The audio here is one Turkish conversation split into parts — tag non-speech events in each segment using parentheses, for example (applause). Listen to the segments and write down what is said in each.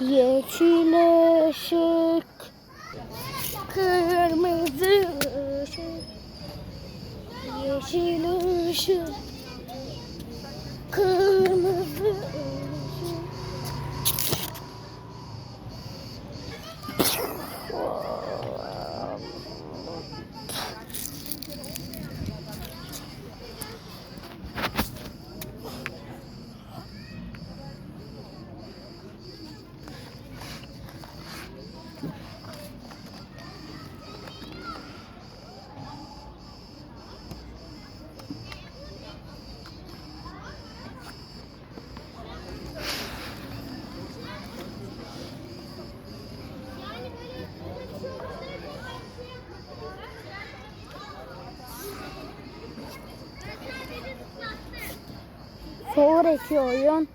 Yeşil ışık, kırmızı ışık, yeşil ışık, kırmızı ışık. Sonraki oyun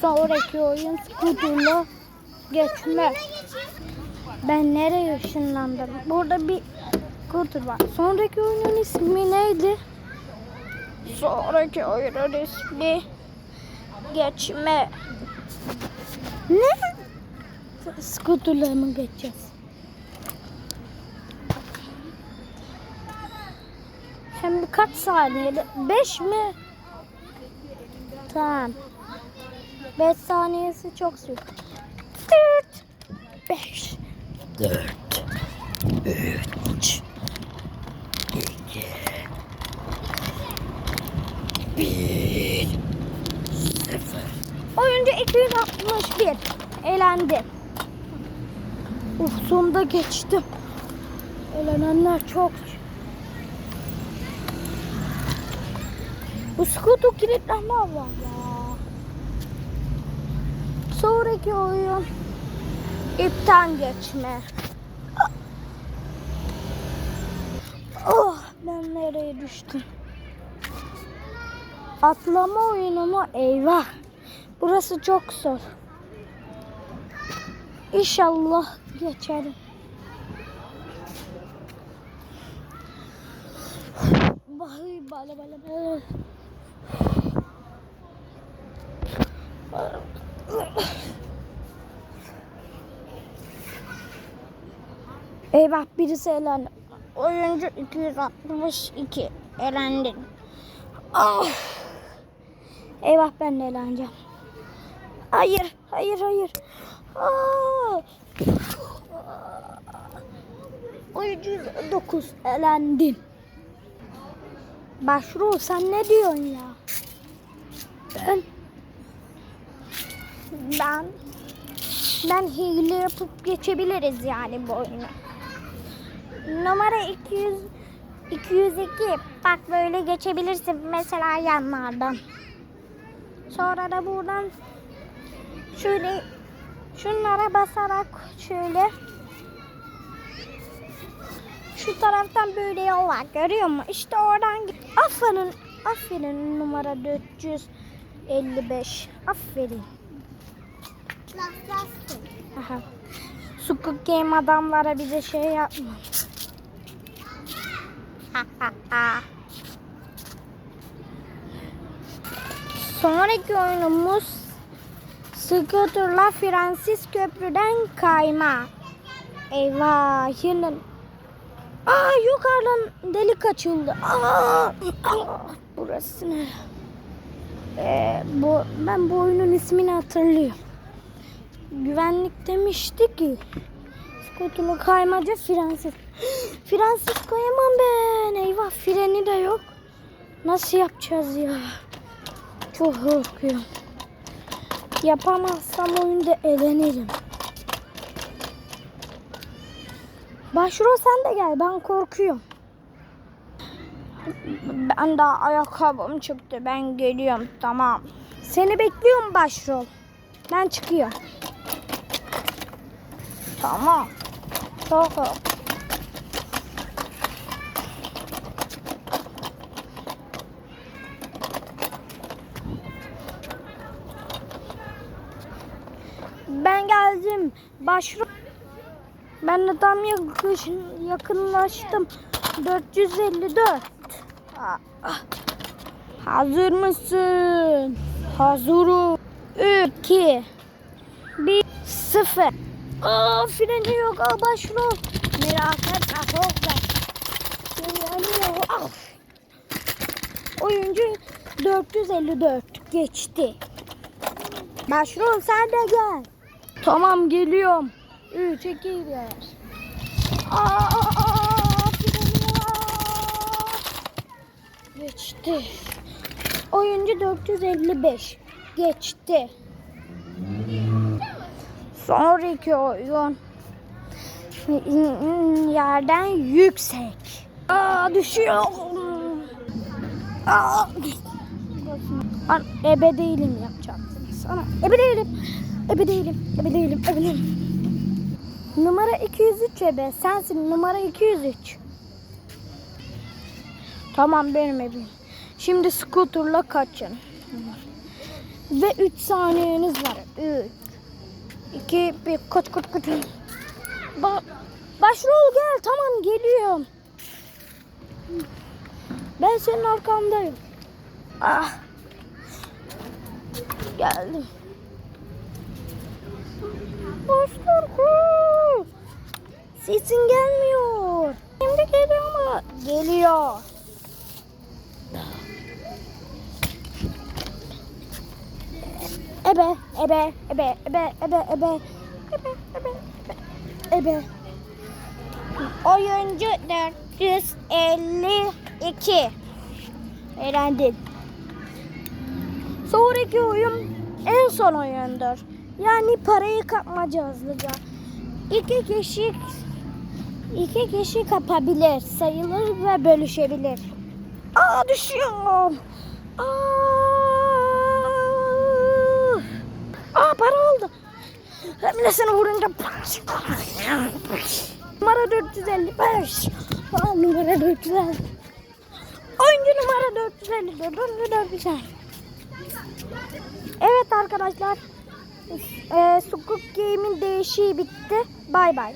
Sonraki oyun skuterla geçme. Ben nereye ışınlandım? Burada bir skuter var. Sonraki oyunun ismi neydi? Sonraki oyunun ismi geçme. Ne? Skuterla mı geçeceğiz? Hem kaç saniyede? 5 mi? Tamam. 5 saniyesi çok sürdü. 4 5 Dört, üç, iki, bir, sıfır. Oyuncu 261 elendi. Uf sonunda geçtim. Elenenler çok. Bu skutu kilitleme var ya. Sonraki oyun ipten geçme. Oh ben nereye düştüm? Atlama oyunu mu? Eyvah. Burası çok zor. İnşallah geçerim. Vay bala bala bala. Eyvah birisi elendi. Oyuncu 262 elendi. Ah. Eyvah ben de eğleneceğim. Hayır, hayır, hayır. Aa! Oyuncu 9 elendin. Başrol sen ne diyorsun ya? Ben ben ben hile yapıp geçebiliriz yani bu oyunu. Numara 200 202. Bak böyle geçebilirsin mesela yanlardan. Sonra da buradan şöyle şunlara basarak şöyle şu taraftan böyle yol var görüyor musun? İşte oradan git. Aferin, aferin numara 455. Aferin. Squid Game adamlara bize şey yapma. Sonraki oyunumuz Scooter'la Francis Köprü'den kayma. Eyvah yine. Aa yukarıdan delik açıldı. Aa, burası ne? Ee, bu, ben bu oyunun ismini hatırlıyorum. Güvenlik demişti ki Scooter'la kaymacı Francis. (gasps) Francis koyamam ben. Eyvah freni de yok. Nasıl yapacağız ya? Çok korkuyorum. Yapamazsam oyunda elenirim. Başrol sen de gel ben korkuyorum. Ben daha ayakkabım çıktı ben geliyorum tamam. Seni bekliyorum başrol. Ben çıkıyorum. Tamam. Kork- Ben geldim. Başrol. Ben de tam yakın, yakınlaştım. 454. Ah, ah. Hazır mısın? Hazırım. 2 1 sıfır. Aa freni yok. Aa başrol. Merak etme korkma. Ah. Oyuncu 454 geçti. Başrol sen de gel. Tamam geliyorum. 3 2 1. Aa. Geçti. Oyuncu 455 geçti. Sonraki oyun yerden yüksek. Aa düşüyor. Aa. Ebe değilim yapacaksınız. Ana ebe değilim. Ebe değilim. Ebe değilim. Ebe değilim. Numara 203 ebe. Sensin numara 203. Tamam benim ebeyim. Şimdi skuterla kaçın. Ve 3 saniyeniz var. 3 2 1 kaç kaç kaç. Ba Başrol gel tamam geliyorum. Ben senin arkandayım. Ah. Geldim. Başrol koş. Sesin gelmiyor. Şimdi geliyor ama geliyor. Ebe, ebe, ebe, ebe, ebe, ebe, ebe, ebe, ebe. Oyuncu 452. Eğlendin. Sonraki oyun en son oyundur. Yani parayı kapmaca hızlıca. İki kişi iki kişi kapabilir, sayılır ve bölüşebilir. Aa düşüyorum. Aa, Aa para oldu. Hem de seni vurunca Numara 455. Aa, numara 450. Oyuncu numara 454. Oyuncu 450. Evet arkadaşlar. Ee, Sukuk Game'in değişiği bitti. Bay bay.